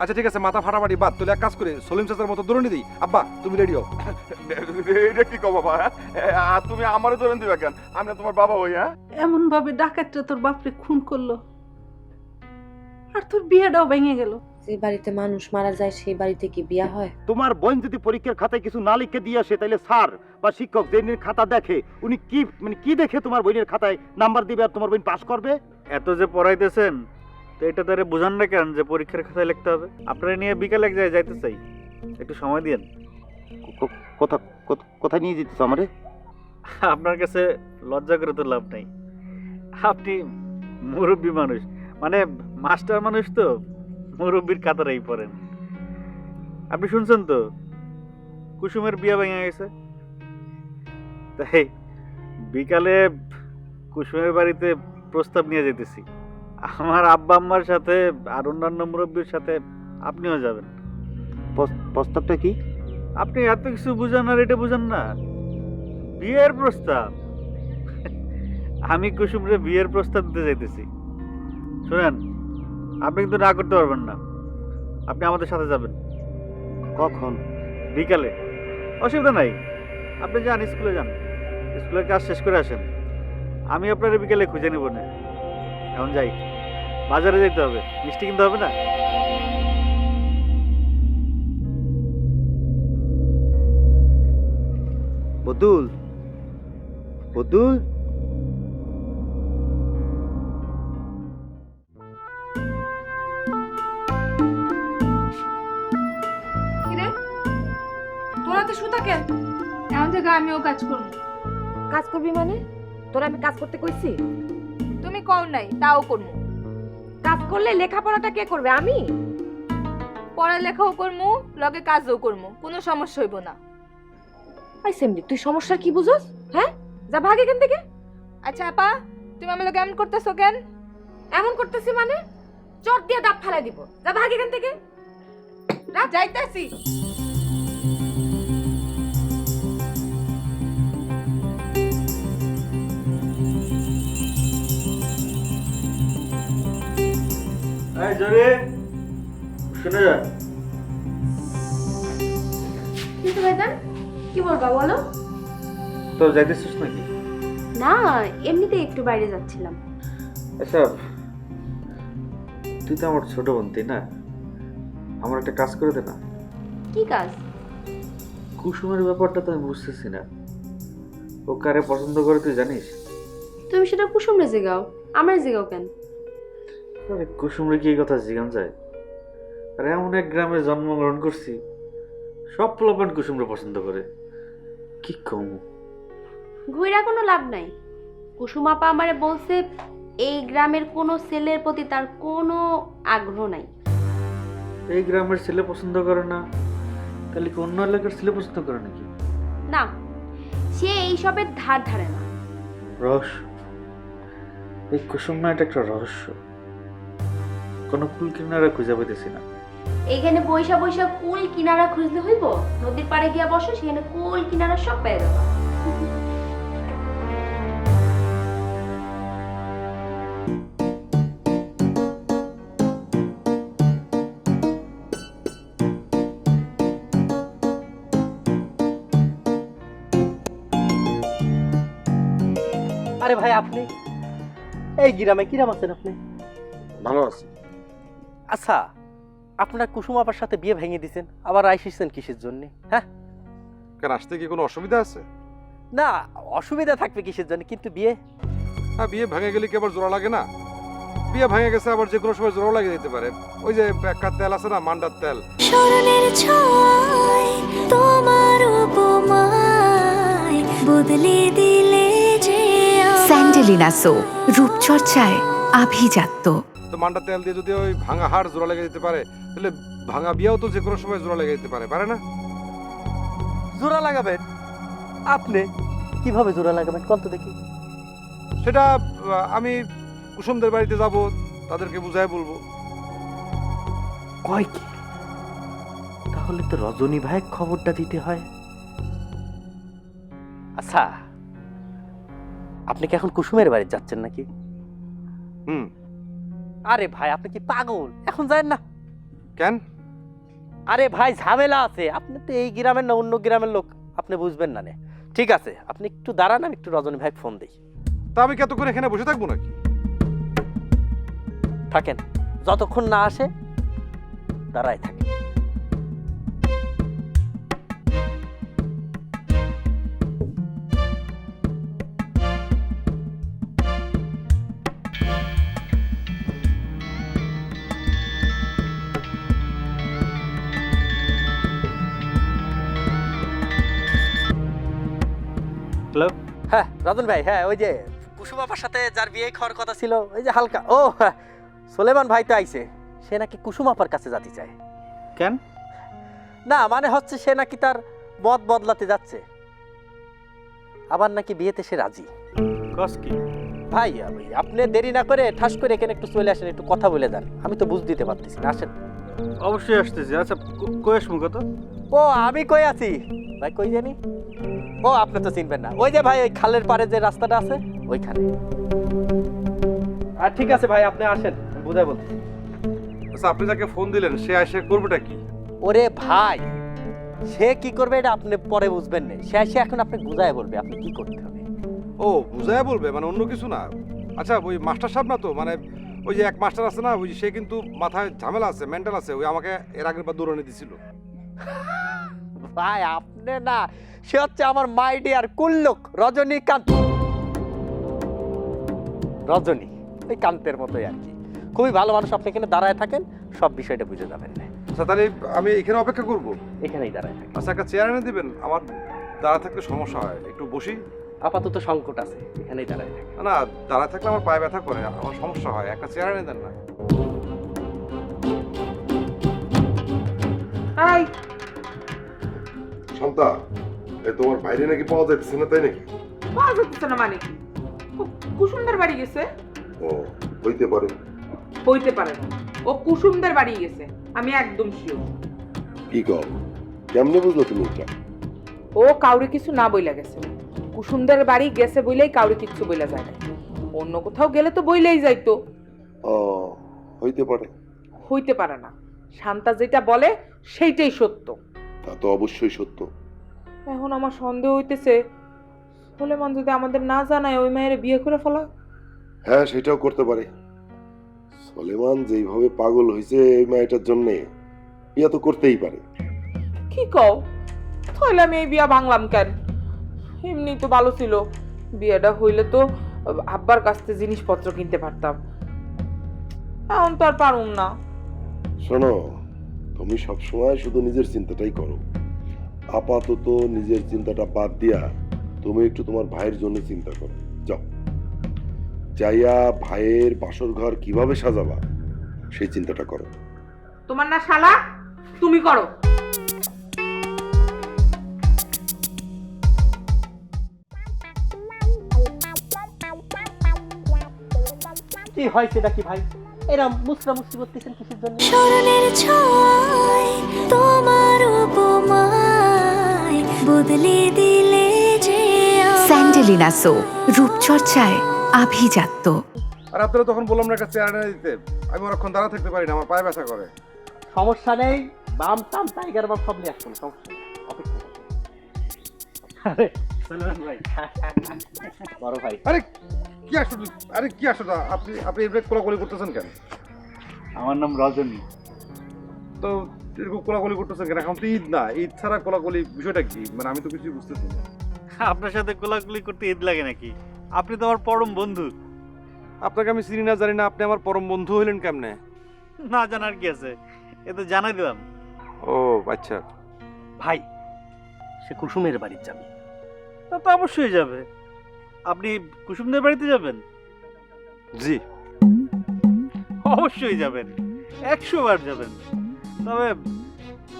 আচ্ছা ঠিক আছে মাথা ফাটাফাটি বাদ। তুলে এক কাজ করে সলিম চাচার মতো দৌড়ে দিই। আব্বা তুমি রেডি হও। এটা কি কো বাবা হ্যাঁ? আর তুমি আমারে ধরেন দিবা কেন? আমি তোমার বাবা হই হ্যাঁ? এমন ভাবে ডাকাতটা তোর বাপরে খুন করল। আর তোর বিয়েটাও ভেঙে গেল। যে বাড়িতে মানুষ মারা যায় সেই বাড়িতে কি বিয়া হয়? তোমার বোন যদি পরীক্ষার খাতায় কিছু না লিখে দিয়ে আসে তাহলে স্যার বা শিক্ষক যে খাতা দেখে উনি কি মানে কি দেখে তোমার বোনের খাতায় নাম্বার দিবে আর তোমার বোন পাস করবে? এত যে পড়াইতেছেন তো এটা তারা বুঝান না কেন যে পরীক্ষার খাতায় লিখতে হবে? আপনারা নিয়ে বিকালে এক জায়গায় যাইতে চাই। একটু সময় দিন কোথা- কোথায় নিয়ে যেতেছ আমারে? আপনার কাছে লজ্জা করে তো লাভ নাই। আপনি মুরব্বী মানুষ। মানে মাস্টার মানুষ তো মুরব্বীর কাতারেই পড়েন। আপনি শুনছেন তো? কুসুমের বিয়া ভেঙে গেছে। তাই বিকালে কুসুমের বাড়িতে প্রস্তাব নিয়ে যেতেছি আমার আব্বা আম্মার সাথে আর অন্যান্য মুরব্বীর সাথে আপনিও যাবেন। প্রস- প্রস্তাবটা কি? আপনি এত কিছু বুঝান আর এটা বুঝান না। বিয়ের প্রস্তাব। আমি কুসুমরে বিয়ের প্রস্তাব দিতে যাইতেছি শুনেন আপনি কিন্তু না করতে পারবেন না। আপনি আমাদের সাথে যাবেন। কখন? বিকালে। অসুবিধা নাই। আপনি যান স্কুলে যান। স্কুলের কাজ শেষ করে আসেন। আমি আপনার বিকেলে খুঁজে নেব না। এখন যাই। বাজারে যেতে হবে। মিষ্টি কিনতে হবে না? বদুল বদুল। তোরা তো সুতা কেন এমন থেকে আমিও কাজ করব। কাজ করবি মানে? তোরা আমি কাজ করতে কইছি? তুমি কও নাই তাও করব। কাজ করলে লেখাপড়াটা কে করবে? আমি? পড়ালেখাও করমু লগে কাজও করমু কোনো সমস্যা হইব না। আই সেমলি তুই সমস্যা কি বুঝোস? হ্যাঁ? যা ভাগ এখান থেকে। আচ্ছা আপা তুমি আমার লগে এমন করতেছো কেন? এমন করতেছি মানে? চট দিয়ে দাঁত ফালাই দিব। যা ভাগ এখান থেকে। যাইতাছি। এই জরে শুনে যান কিন্তু ভাইজান কি বলবা বলো? তো যাইতেছিস নাকি? না এমনিতে একটু বাইরে যাচ্ছিলাম। আচ্ছা তুই তো আমার ছোট বোন তাই না? আমার একটা কাজ করে দে না। কি কাজ? কুসুমের ব্যাপারটা তো আমি বুঝতেছি না। ও কারে পছন্দ করে তুই জানিস? তুমি সেটা কুসুমরে জেগাও আমার জেগাও কেন? আরে কুসুমরে কি কথা জিগান যায়? আরে এমন এক গ্রামে জন্মগ্রহণ করছি সব পোলাপান কুসুমরে পছন্দ করে। কি কম? ঘুইরা কোনো লাভ নাই। কুসুম আপা আমারে বলছে এই গ্রামের কোনো ছেলের প্রতি তার কোনো আগ্রহ নাই। এই গ্রামের ছেলে পছন্দ করে না তাহলে কি অন্য এলাকার ছেলে পছন্দ করে নাকি? না সে এইসবের ধার ধারে না। রহস্য। এই কুসুম না এটা একটা রহস্য। কোনো কুল কিনারা খুঁজে পেতেছি না। এইখানে বৈশা বৈশা কুল কিনারা খুঁজতে হইব? নদীর পাড়ে গিয়া বসো সেখানে কুল কিনারা সব পেয়ে যাবা। আরে ভাই আপনি? এই গ্রামে কিরাম আছেন আপনি? ভালো আছে। আচ্ছা আপনারা কুসুম আপার সাথে বিয়ে ভেঙে দিছেন আবার আইসিছেন কিসের জন্য? হ্যাঁ? কেন আসতে কি কোনো অসুবিধা আছে? না অসুবিধা থাকবে কিসের জন্য কিন্তু বিয়ে? হ্যাঁ বিয়ে ভেঙে গেলে কি আবার জোড়া লাগে না? বিয়ে ভেঙে গেছে আবার যে কোনো সময় জোড়াও লাগে দিতে পারে। ওই যে একটা তেল আছে না মান্ডার তেল? স্মরণের ছয় তোমার উপমায় বদলে দিলে যে। স্যান্ডেলিনা সো রূপচর্চায় আভিজাত্য। তো মান্ডার তেল দিয়ে যদি ওই ভাঙা হাড় জোড়া লেগে যেতে পারে তাহলে ভাঙা বিয়েও তো যে কোনো সময় জোড়া লেগে যেতে পারে পারে না? জোড়া লাগাবেন? আপনি কীভাবে জোড়া লাগাবেন? কত দেখি। সেটা আমি কুসুমদের বাড়িতে যাব তাদেরকে বুঝাই বলব। কয় কি? তাহলে তো রজনী ভাই খবরটা দিতে হয়। আচ্ছা আপনি কি এখন কুসুমের বাড়ি যাচ্ছেন নাকি? হুম। আরে ভাই আপনি কি পাগল? এখন যায় না। কেন? আরে ভাই ঝামেলা আছে। আপনি তো এই গ্রামের না অন্য গ্রামের লোক। আপনি বুঝবেন না নে। ঠিক আছে আপনি একটু দাঁড়ান আমি একটু রজনী ভাই ফোন দিই। তা আমি কতক্ষণ এখানে বসে থাকব নাকি? থাকেন। যতক্ষণ না আসে দাঁড়ায় থাকেন। হ্যাঁ রতন ভাই হ্যাঁ ওই যে কুসুম আপার সাথে যার বিয়ে খাওয়ার কথা ছিল ওই যে হালকা ও হ্যাঁ, সোলেমান ভাই তো আইছে সে নাকি কুসুম আপার কাছে যেতে চায়। কেন? না মানে হচ্ছে সে নাকি তার মত বদলাতে যাচ্ছে। আবার নাকি বিয়েতে সে রাজি। কস কি? ভাই আপনি দেরি না করে ঠাস করে এখানে একটু চলে আসেন একটু কথা বলে যান। আমি তো বুঝ দিতে পারতেছি না আসেন। অবশ্যই আসতেছি। আচ্ছা কয়েস মুখ তো ও আমি কই আছি? ভাই কই জানি? ও আপনি তো চিনবেন না। ওই যে ভাই ওই খালের পাড়ে যে রাস্তাটা আছে ওইখানে। আর ঠিক আছে ভাই আপনি আসেন বুঝাই বলতেছি আচ্ছা আপনি যাকে ফোন দিলেন সে এসে করবেটা কি? ওরে ভাই সে কি করবে এটা আপনি পরে বুঝবেন না। সে এসে এখন আপনি বুঝায় বলবে আপনি কি করতে হবে। ও বুঝায় বলবে? মানে অন্য কিছু না? আচ্ছা ওই মাস্টার সাহেব না তো? মানে ওই যে এক মাস্টার আছে না ওই সে কিন্তু মাথায় ঝামেলা আছে মেন্টাল আছে ওই আমাকে এর আগের বার দৌড়ানি দিছিল। ভাই আপনি না সে হচ্ছে আমার মাই ডিয়ার কুল্লুক রজনীকান্ত। রজনী ওই কান্তের মতোই আর কি। খুবই ভালো মানুষ আপনি এখানে দাঁড়ায় থাকেন সব বিষয়টা বুঝে যাবেন। না আচ্ছা তাহলে আমি এখানে অপেক্ষা করব? এখানেই দাঁড়ায় থাকেন। আচ্ছা একটা চেয়ার এনে দিবেন আমার দাঁড়া থাকলে সমস্যা হয় একটু বসি। আপাতত সংকট আছে এখানেই দাঁড়ায় থাকেন। না দাঁড়া থাকলে আমার পায়ে ব্যথা করে আমার সমস্যা হয় একটা চেয়ার এনে দেন না। আই শান্তা এ তোমার বাইরে নাকি পাওয়া যাচ্ছে না তাই নাকি? পাওয়া যাচ্ছে না মানে? কুসুমদের বাড়ি গেছে? ও হইতে পারে। হইতে পারে না। ও কুসুমদের বাড়ি গেছে আমি একদম শিওর কি কও? কেমনে বুঝলো তুমি এটা? ও কাউরে কিছু না বইলা গেছে। কুসুমদের বাড়ি গেছে বইলেই কাউরে কিছু বইলা যায় না। অন্য কোথাও গেলে তো বইলেই যাইতো। ও হইতে পারে। হইতে পারে না। শান্তা যেটা বলে সেইটাই সত্য। তা তো অবশ্যই সত্য। এখন আমার সন্দেহ হইতেছে সুলেমান যদি আমাদের না জানায় ওই মেয়ের বিয়ে করে ফেলা। হ্যাঁ সেটাও করতে পারে। সলেমান যেইভাবে পাগল হয়েছে এই মেয়েটার জন্যে বিয়া তো করতেই পারে। কি কও? তাহলে আমি এই বিয়া ভাঙলাম কেন? এমনি তো ভালো ছিল। বিয়েটা হইলে তো আব্বার কাছ থেকে জিনিসপত্র কিনতে পারতাম। এখন তো আর পারুম না। শোনো তুমি সবসময় শুধু নিজের চিন্তাটাই করো। আপাতত নিজের চিন্তাটা বাদ দিয়া তুমি একটু তোমার ভাইয়ের জন্য চিন্তা করো। যাও। যাইয়া ভাইয়ের বাসর ঘর কীভাবে সাজাবা, সেই চিন্তাটা করো। তোমার না শালা, তুমি করো। কি হয়েছে নাকি ভাই? এরম মুসরা মুসরি করতেছেন কিসের জন্য? স্মরণের ছয় তোমার উপমায় বদলে দিলে যে স্যান্ডেলিনা সো রূপচর্চায় আভিজাত্য। আর আপনারা তখন বললাম না একটা চেয়ার এনে দিতে। আমি অনেকক্ষণ দাঁড়া থাকতে পারি না আমার পায়ে ব্যথা করে। সমস্যা নেই বাম টাম টাইগার বাম সব নিয়ে আসবেন সমস্যা নেই অপেক্ষা আরে, ভাই বড় ভাই। আরে কি আসলে আরে কি আসলে? আপনি আপনি এভাবে কোলাকুলি করতেছেন কেন? আমার নাম রজনী। তো এরকম কোলাকুলি করতেছেন কেন? এখন তো ঈদ না ঈদ ছাড়া কোলাকুলি বিষয়টা কি? মানে আমি তো কিছুই বুঝতেছি না। আপনার সাথে কোলাকুলি করতে ঈদ লাগে নাকি? আপনি তো আমার পরম বন্ধু। আপনাকে আমি চিনি না জানি না আপনি আমার পরম বন্ধু হইলেন কেমনে? না জানার কি আছে? এ তো জানাই দিলাম। ও আচ্ছা। ভাই সে কুসুমের বাড়ির যাবে তা তো অবশ্যই যাবে। আপনি কুসুমদের বাড়িতে যাবেন? জি। অবশ্যই যাবেন। একশো বার যাবেন। তবে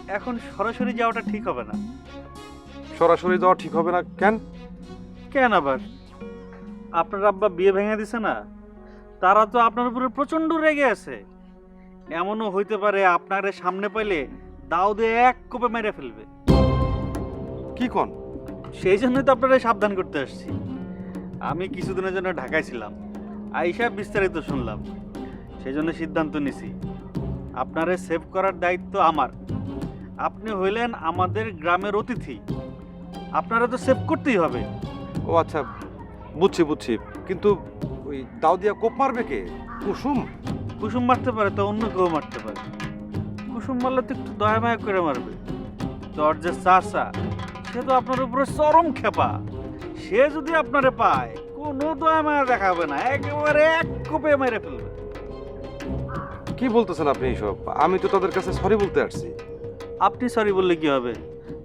এখন সরাসরি যাওয়াটা ঠিক হবে না। সরাসরি যাওয়া ঠিক হবে না কেন? কেন আবার? আপনার আব্বা বিয়ে ভেঙে দিছে না? তারা তো আপনার উপরে প্রচণ্ড রেগে আছে। এমনও হইতে পারে আপনার সামনে পাইলে দাও দিয়ে এক কোপে মেরে ফেলবে। কি কোন? সেই জন্যই তো আপনারা সাবধান করতে আসছি। আমি কিছুদিনের জন্য ঢাকায় ছিলাম। আইসা বিস্তারিত শুনলাম। সেই জন্য সিদ্ধান্ত নিছি। আপনারে সেভ করার দায়িত্ব আমার। আপনি হইলেন আমাদের গ্রামের অতিথি। আপনারা তো সেভ করতেই হবে। ও আচ্ছা বুঝছি বুঝছি। কিন্তু ওই দাউদিয়া কোপ মারবে কে? কুসুম? কুসুম মারতে পারে তো অন্য কেউ মারতে পারে। কুসুম মারলে তো একটু দয়া মায়া করে মারবে। তোর যে চাষা সে তো আপনার উপরে চরম খেপা সে যদি আপনারে পায় কোনো দয়া মায়া দেখাবে না একেবারে এক কোপে মেরে ফেলবে। কি বলতেছেন আপনি এইসব? আমি তো তাদের কাছে সরি বলতে আসছি। আপনি সরি বললে কি হবে?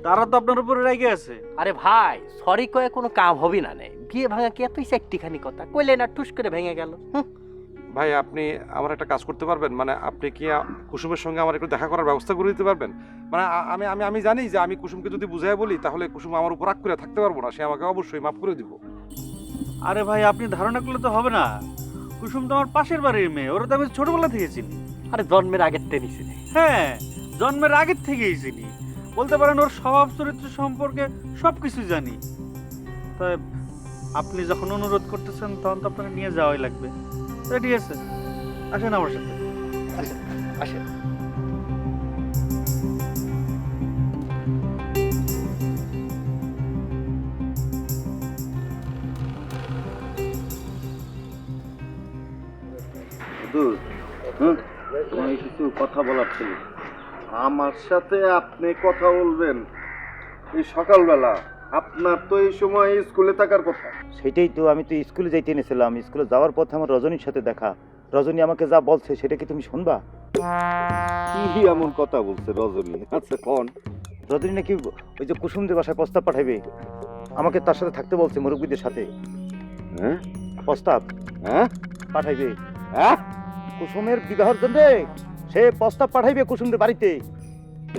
তারা তো আপনার উপরে রেগে আছে। আরে ভাই সরি কয়ে কোনো কাম হবে না নে। বিয়ে ভাঙা কি এতই একটিখানি কথা? কইলে না টুস করে ভেঙে গেল। হুঁ। ভাই আপনি আমার একটা কাজ করতে পারবেন? মানে আপনি কি কুসুমের সঙ্গে আমার একটু দেখা করার ব্যবস্থা করে দিতে পারবেন? মানে আমি আমি আমি জানি যে আমি কুসুমকে যদি বুঝাই বলি তাহলে কুসুম আমার উপর রাগ করে থাকতে পারব না। সে আমাকে অবশ্যই মাফ করে দিব। আরে ভাই আপনি ধারণা করলে তো হবে না। কুসুম তো আমার পাশের বাড়ির মেয়ে ওরা তো আমি ছোটবেলা থেকে চিনি। আরে জন্মের আগের চিনি। হ্যাঁ জন্মের আগের থেকেই চিনি। বলতে পারেন ওর স্বভাব চরিত্র সম্পর্কে সব কিছু জানি। তাই আপনি যখন অনুরোধ করতেছেন তখন তো আপনাকে নিয়ে যাওয়াই লাগবে। রেডি আছে। আসেন আমার সাথে। আসেন তোমায় কিছু কথা বলার ছিল। আমার সাথে আপনি কথা বলবেন। এই সকালবেলা। আপনার তো এই সময় স্কুলে থাকার কথা। সেটাই তো আমি তো স্কুলে যাইতে এনেছিলাম। স্কুলে যাওয়ার পথে আমার রজনীর সাথে দেখা। রজনী আমাকে যা বলছে সেটা কি তুমি শুনবা? কি এমন কথা বলছে রজনী? আচ্ছা কোন? রজনী নাকি ওই যে কুসুমদের বাসায় প্রস্তাব পাঠাবে। আমাকে তার সাথে থাকতে বলছে মুরব্বীদের সাথে। হ্যাঁ? প্রস্তাব হ্যাঁ? পাঠাইবে। হ্যাঁ? কুসুমের বিবাহের জন্য সে প্রস্তাব পাঠাইবে কুসুমদের বাড়িতে।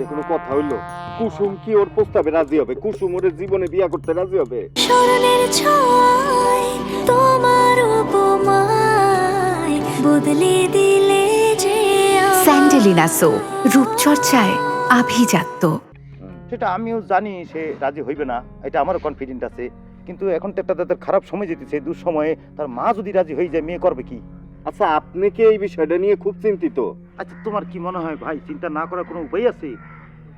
এগুলো কথা হইল কুসুম কি ওর প্রস্তাবে রাজি হবে? কুসুম ওর জীবনে বিয়া করতে রাজি হবে? স্মরণের ছয় তোমার উপমায় বদলে দিলে যে স্যান্ডেলিনা সো রূপচর্চায় আভিজাত্য। সেটা আমিও জানি সে রাজি হইবে না এটা আমারও কনফিডেন্ট আছে। কিন্তু এখন তো একটা তাদের খারাপ সময় যেতেছে দুঃসময়ে তার মা যদি রাজি হয়ে যায় মেয়ে করবে কি? আচ্ছা আপনি কি এই বিষয়টা নিয়ে খুব চিন্তিত? আচ্ছা তোমার কি মনে হয় ভাই, চিন্তা না করার কোনো উপায় আছে?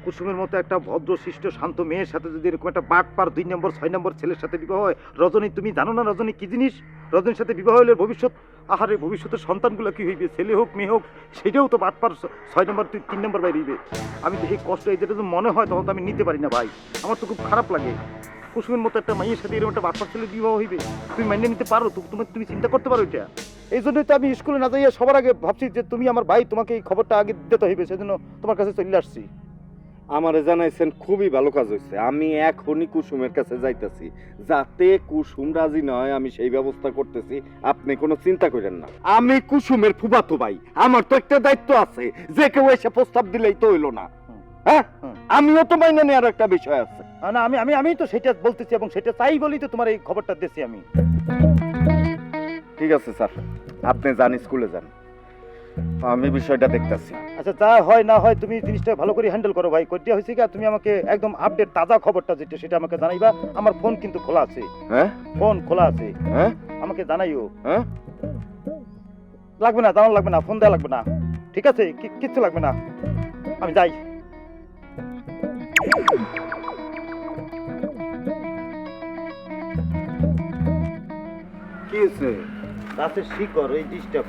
কুসুমের মতো একটা ভদ্র, শিষ্ট, শান্ত মেয়ের সাথে যদি এরকম একটা বাট পার, দুই নম্বর, ছয় নম্বর ছেলের সাথে বিবাহ হয়, রজনী, তুমি জানো না রজনী কি জিনিস? রজনীর সাথে বিবাহ হলে ভবিষ্যৎ, আহারে, ভবিষ্যতের সন্তানগুলো কি হইবে? ছেলে হোক, মেয়ে হোক, সেটাও তো বাট পার, ছয় নম্বর তুই তিন নম্বর বাইরে আমি তো এই কষ্ট, এই যেটা মনে হয়, তখন তো আমি নিতে পারি না ভাই। আমার তো খুব খারাপ লাগে। কুসুমের মতো একটা মেয়ের সাথে এরকম একটা বাট পার ছেলে বিবাহ হইবে? তুমি মাইনে নিতে পারো তুমি তুমি চিন্তা করতে পারো এটা? এই জন্যই তো আমি স্কুলে না যাইয়া সবার আগে ভাবছি যে তুমি আমার ভাই তোমাকে এই খবরটা আগে দিতে হইবে সেজন্য তোমার কাছে চলে আসছি। আমারে জানাইছেন খুবই ভালো কাজ হয়েছে আমি এখনই কুসুমের কাছে যাইতেছি। যাতে কুসুম রাজি নয় আমি সেই ব্যবস্থা করতেছি। আপনি কোনো চিন্তা করেন না। আমি কুসুমের ফুবাতো ভাই। আমার তো একটা দায়িত্ব আছে। যে কেউ এসে প্রস্তাব দিলেই তো হইল না। হ্যাঁ। আমিও তো মাইনে নেওয়ার একটা বিষয় আছে। না আমি আমি আমি তো সেটা বলতেছি এবং সেটা চাই বলেই তো তোমার এই খবরটা দিয়েছি আমি। ঠিক আছে স্যার। আপনি যান স্কুলে যান। আমি বিষয়টা দেখতাছি। আচ্ছা যা হয় না হয় তুমি জিনিসটা ভালো করে হ্যান্ডেল করো ভাই। কইটা হয়েছে কি তুমি আমাকে একদম আপডেট তাজা খবরটা যেটা সেটা আমাকে জানাইবা। আমার ফোন কিন্তু খোলা আছে। হ্যাঁ? ফোন খোলা আছে। হ্যাঁ? আমাকে জানাইও। হ্যাঁ? লাগবে না জানানো লাগবে না ফোন দেওয়া লাগবে না। ঠিক আছে? কিচ্ছু লাগবে না। আমি যাই। কি হয়েছে গাছের শিকড় এই ডিস্টার্ব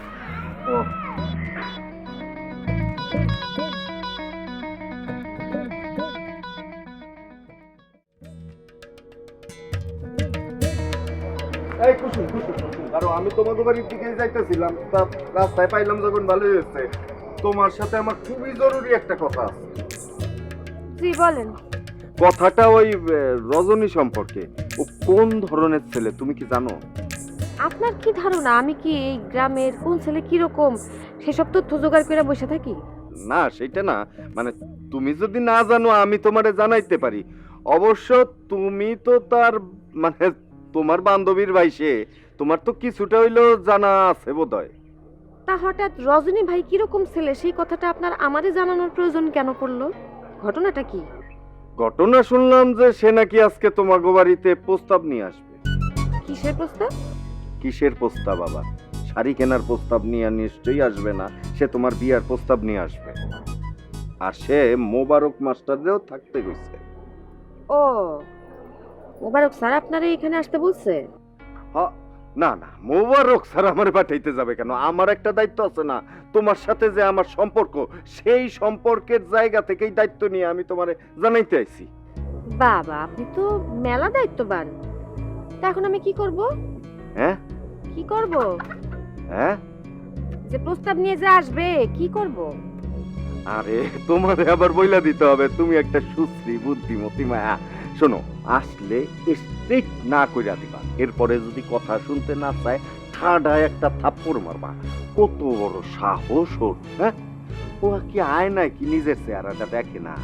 এই কুসুম কুসুম কুসুম। আরও আমি তোমাদের বাড়ির দিকে যাইতেছিলাম তা রাস্তায় পাইলাম যখন ভালোই হয়েছে। তোমার সাথে আমার খুবই জরুরি একটা কথা আছে। জি বলেন। কথাটা ওই রজনী সম্পর্কে। ও কোন ধরনের ছেলে তুমি কি জানো? আপনার কি ধারণা? আমি কি এই গ্রামের কোন ছেলে কীরকম? সেসব তথ্য জোগাড় করে বসে থাকি? না সেটা না। মানে তুমি যদি না জানো আমি তোমারে জানাইতে পারি। অবশ্য তুমি তো তার মানে তোমার বান্ধবীর ভাইসে তোমার তো কিছুটা হইলেও জানা আছে বোধ হয় তা হঠাৎ রজনী ভাই কীরকম ছেলে? সেই কথাটা আপনার আমারে জানানোর প্রয়োজন কেন পড়ল? ঘটনাটা কি? ঘটনা শুনলাম যে সে নাকি আজকে তোমার বাড়িতে প্রস্তাব নিয়ে আসবে। কিসের প্রস্তাব? কিসের প্রস্তাব আবার? শাড়ি কেনার প্রস্তাব নিয়ে নিশ্চয়ই আসবে না সে তোমার বিয়ার প্রস্তাব নিয়ে আসবে। আর সে মোবারক মাস্টারদেরও থাকতে গেছে ও মোবারক স্যার আপনারা এখানে আসতে বলছে? না না মোবারক স্যার আমার পাঠাইতে যাবে কেন? আমার একটা দায়িত্ব আছে না তোমার সাথে যে আমার সম্পর্ক সেই সম্পর্কের জায়গা থেকেই দায়িত্ব নিয়ে আমি তোমারে জানাইতে আইছি। বাবা আপনি তো মেলা দায়িত্ববান। তা এখন আমি কি করব? হ্যাঁ? কি করব? হ্যাঁ? যে প্রস্তাব নিয়ে যে আসবে কি করব? আরে তোমারে আবার বইলা দিতে হবে। তুমি একটা সুশ্রী বুদ্ধিমতী মায়া। শোনো আসলে স্ট্রিক না কইরা দিবা। এরপরে যদি কথা শুনতে না চায় ঠাডায় একটা থাপ্পড় মারবা। কত বড় সাহস ওর হ্যাঁ? ও কি আয় নাই কি নিজের চেহারাটা দেখে না?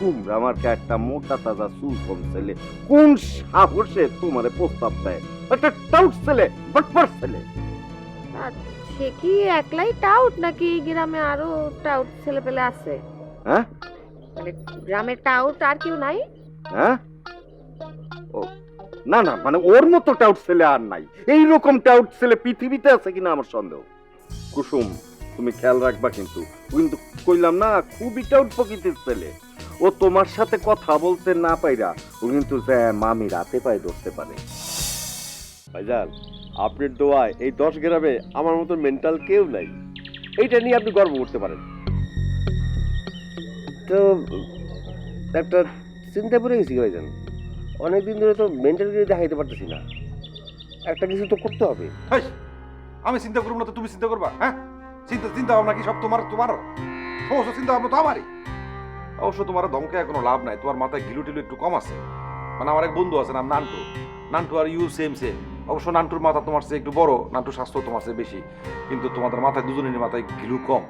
কুমড়া মার্কা একটা মোটা তাজা চুল কম ছেলে। কোন সাহসে তোমারে প্রস্তাব দেয়? একটা টাউট ছেলে বটপার ছেলে। সে কি একলাই টাউট নাকি গ্রামে আরও টাউট ছেলে পেলে আছে? হ্যাঁ? মানে গ্রামে টাউট আর কেউ নাই? হ্যাঁ? ও না না মানে ওর মতো টাউট ছেলে আর নাই। এই রকম টাউট ছেলে পৃথিবীতে আছে কিনা আমার সন্দেহ। কুসুম তুমি খেয়াল রাখবা কিন্তু কিন্তু কইলাম না খুবই টাউট প্রকৃতির ছেলে। ও তোমার সাথে কথা বলতে না পাইরা ও কিন্তু যে মামি রাতে পায়ে ধরতে পারে। ভাইজান আপনার দোয়ায় এই দশ গ্রামে আমার মতো মেন্টাল কেউ নাই। এইটা নিয়ে আপনি গর্ব করতে পারেন। তো একটা চিন্তা পড়ে গেছি ভাইজান। অনেকদিন ধরে তো মেন্টাল দেখাইতে পারতেছি না। একটা কিছু তো করতে হবে। আমি চিন্তা করব না তো তুমি চিন্তা করবা হ্যাঁ? চিন্তা চিন্তা ভাবনা কি সব তোমার তোমার? সমস্ত চিন্তা ভাবনা তো আমারই। অবশ্য তোমার ধমকে কোনো লাভ নাই তোমার মাথায় গিলু টিলু একটু কম আছে। মানে আমার এক বন্ধু আছে নাম Nantu. Nantu are you same same অবশ্য নান্টুর মাথা তোমার চেয়ে একটু বড়, নান্টুর স্বাস্থ্য তোমার চেয়ে বেশি, কিন্তু তোমাদের মাথায় দুজনের মাথায় গিলু কম।